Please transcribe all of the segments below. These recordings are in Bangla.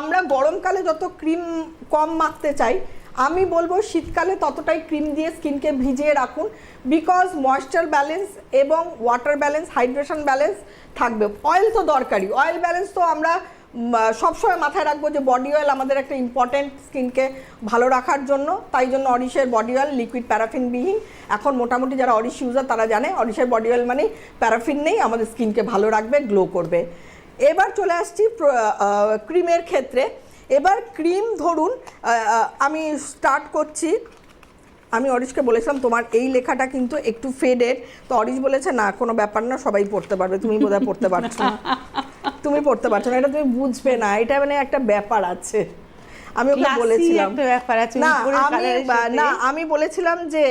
আমরা গরমকালে যত ক্রিম কম মাখতে চাই, আমি বলব শীতকালে ততটাই ক্রিম দিয়ে স্কিনকে ভিজিয়ে রাখুন বিকজ ময়েশ্চার ব্যালেন্স এবং ওয়াটার ব্যালেন্স হাইড্রেশন ব্যালেন্স থাকবে। অয়েল তো দরকারি অয়েল ব্যালেন্স তো আমরা সবসময় মাথায় রাখব যে বডি অয়েল আমাদের একটা ইম্পর্ট্যান্ট স্কিনকে ভালো রাখার জন্য। তাই জন্য অরিশের বডি অয়েল লিকুইড প্যারাফিনবিহীন এখন মোটামুটি যারা অরিশ ইউজার তারা জানে অরিশের বডি অয়েল মানে প্যারাফিন নেই, আমাদের স্কিনকে ভালো রাখবে গ্লো করবে। এবার চলে আসছি ক্রিমের ক্ষেত্রে। এবার ক্রিম ধরুন আমি স্টার্ট করছি। আমি অরিশকে বলেছিলাম তোমার এই লেখাটা কিন্তু একটু ফেডেড তো অরিশ বলেছে না কোনো ব্যাপার না সবাই পড়তে পারবে। তুমি বোধহয় পড়তে পারছ না। তুমি পড়তে পারছ না এটা তুমি বুঝবে না। এটা মানে একটা ব্যাপার আছে। আমি ওকে বলেছিলাম একটা ব্যাপার না আমি। না আমি বলেছিলাম যে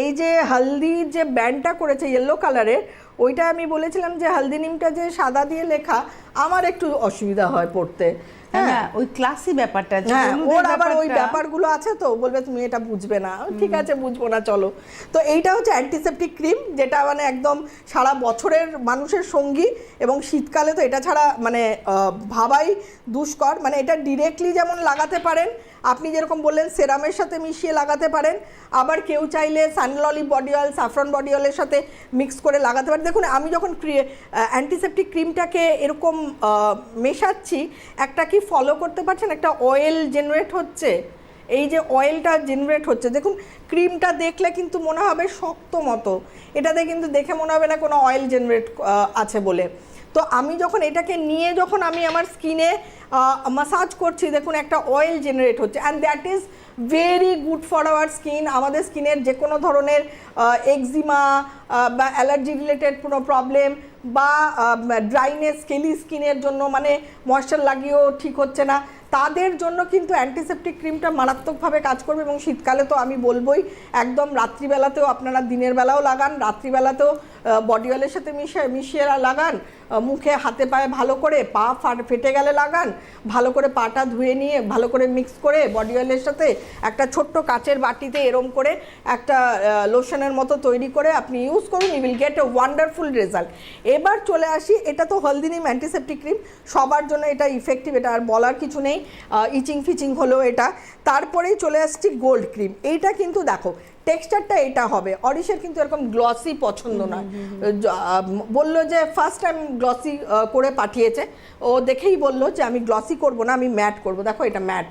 এই যে হলদি যে ব্যান্ডটা করেছে ইয়েলো কালারের ওইটা আমি বলেছিলাম যে হলদি নিমটা যে সাদা দিয়ে লেখা আমার একটু অসুবিধা হয় পড়তে। হ্যাঁ? হ্যাঁ ওই ক্লাসি ব্যাপারটা হ্যাঁ ওর আবার ওই ব্যাপারগুলো আছে তো বলবে তুমি এটা বুঝবে না। ঠিক আছে বুঝব না চলো। তো এইটা হচ্ছে অ্যান্টিসেপটিক ক্রিম যেটা মানে একদম সারা বছরের মানুষের সঙ্গী এবং শীতকালে তো এটা ছাড়া মানে ভাবাই দুষ্কর। মানে এটা ডিরেক্টলি যেমন লাগাতে পারেন আপনি যেরকম বললেন, সেরামের সাথে মিশিয়ে লাগাতে পারেন। আবার কেউ চাইলে সানললি বডি অয়েল সাফরন বডি অয়েলের সাথে মিক্স করে লাগাতে পারেন। দেখুন, আমি যখন অ্যান্টিসেপটিক ক্রিমটাকে এরকম মেশাচ্ছি, একটা কি ফলো করতে পারছেন? একটা অয়েল জেনারেট হচ্ছে। এই যে অয়েলটা জেনারেট হচ্ছে। দেখুন ক্রিমটা দেখলে কিন্তু মনে হবে শক্ত মতো। এটাতে কিন্তু দেখে মনে হবে না কোনো অয়েল জেনারেট আছে বলে। তো আমি যখন এটাকে নিয়ে যখন আমি আমার স্কিনে মাসাজ করছি, দেখুন একটা অয়েল জেনারেট হচ্ছে and that is very good for our skin আমাদের স্কিনের যে কোনো ধরনের এক্সিমা বা অ্যালার্জি রিলেটেড কোনো প্রবলেম বা ড্রাইনেস স্কেলি স্কিনের জন্য মানে ময়েশ্চার লাগিয়েও ঠিক হচ্ছে না, তাদের জন্য কিন্তু অ্যান্টিসেপটিক ক্রিমটা মারাত্মকভাবে কাজ করবে, এবং শীতকালে তো আমি বলবোই, একদম রাত্রিবেলাতেও আপনারা দিনের বেলাও লাগান, রাত্রিবেলাতেও বডি অয়েলের সাথে মিশিয়ে মিশিয়ে লাগান। মুখে, হাতে, পায়ে ভালো করে পা ফাট ফেটে গেলে লাগান। ভালো করে পাটা ধুয়ে নিয়ে, ভালো করে মিক্স করে বডি অয়েলের সাথে একটা ছোট্ট কাচের বাটিতে এরম করে একটা লোশনের মতো তৈরি করে আপনি ইউজ করুন you will get a wonderful result এবার চলে আসি, এটা তো হলদিনিম অ্যান্টিসেপটিক ক্রিম সবার জন্য এটা ইফেক্টিভ এটা আর বলার কিছু নেই। ইচিং ফিচিং হলেও এটা। তারপরেই চলে আসছি গোল্ড ক্রিম এইটা কিন্তু দেখো টেক্সচারটা এটা হবে। অরিশের কিন্তু এরকম গ্লসি পছন্দ নয়। বলল যে ফার্স্ট টাইম গ্লসি করে পাঠিয়েছে। ও দেখেই বলল যে আমি গ্লসি করব না আমি ম্যাট করব। দেখো এটা ম্যাট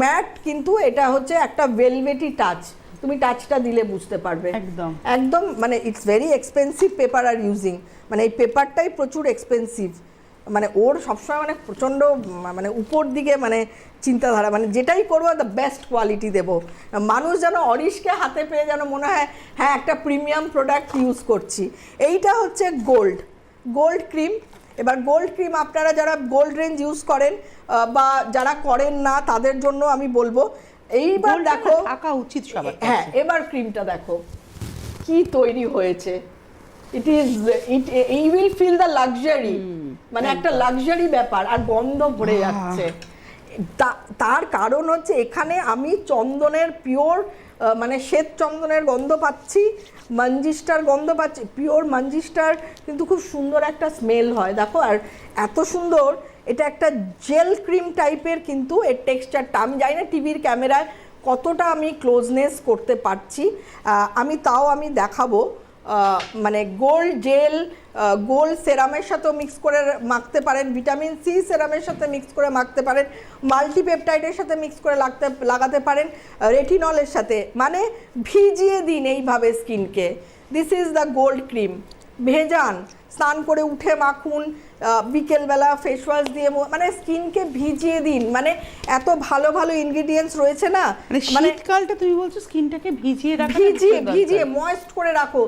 ম্যাট কিন্তু এটা হচ্ছে একটা ভেলভেটি টাচ তুমি টাচটা দিলে বুঝতে পারবে। একদম। একদম মানে ইটস ভেরি এক্সপেন্সিভ পেপার আর ইউজিং মানে এই পেপারটাই প্রচুর এক্সপেন্সিভ মানে ওর সবসময় মানে প্রচণ্ড মানে উপর দিকে মানে চিন্তাধারা মানে যেটাই করব দ্য বেস্ট কোয়ালিটি দেবো। মানুষ যেন অরিশকে হাতে পেয়ে যেন মনে হয় হ্যাঁ একটা প্রিমিয়াম প্রোডাক্ট ইউজ করছি। এইটা হচ্ছে গোল্ড গোল্ড ক্রিম এবার গোল্ড ক্রিম আপনারা যারা গোল্ড রেঞ্জ ইউজ করেন বা যারা করেন না তাদের জন্য আমি বলব এইবার দেখো থাকা উচিত সবার হ্যাঁ এবার ক্রিমটা দেখো কি তৈরি হয়েছে। It is it you will feel the luxury মানে একটা লাক্সারি ব্যাপার আর গন্ধ ভরে যাচ্ছে। তার কারণ হচ্ছে এখানে আমি চন্দনের পিওর মানে শ্বেত চন্দনের গন্ধ পাচ্ছি মঞ্জিস্টার গন্ধ পাচ্ছি পিওর মঞ্জিস্টার কিন্তু খুব সুন্দর একটা স্মেল হয়। দেখো আর এত সুন্দর এটা একটা জেল ক্রিম টাইপের কিন্তু এর টেক্সচারটা আমি জানি না টিভির ক্যামেরায় কতটা আমি ক্লোজনেস করতে পারছি। আমি তাও আমি দেখাবো। মানে গোল্ড জেল গোল্ড সেরামের সাথেও মিক্স করে মাখতে পারেন ভিটামিন সি সেরামের সাথে মিক্স করে মাখতে পারেন মাল্টিপেপটাইডের সাথে মিক্স করে লাগতে লাগাতে পারেন রেটিনলের সাথে। মানে ভিজিয়ে দিন এইভাবে স্কিনকে। This is the gold cream vegan. স্নান করে উঠে মাখুন বিকেলবেলা ফেস ওয়াশ দিয়ে মানে স্কিনকে ভিজিয়ে দিন। মানে এত ভালো ভালো ইনগ্রিডিয়েন্টস রয়েছে না? মানে শীতকালটা তুমি বলছো স্কিনটাকে ভিজিয়ে রাখা ভিজিয়ে ভিজিয়ে ময়েস্ট করে রাখো।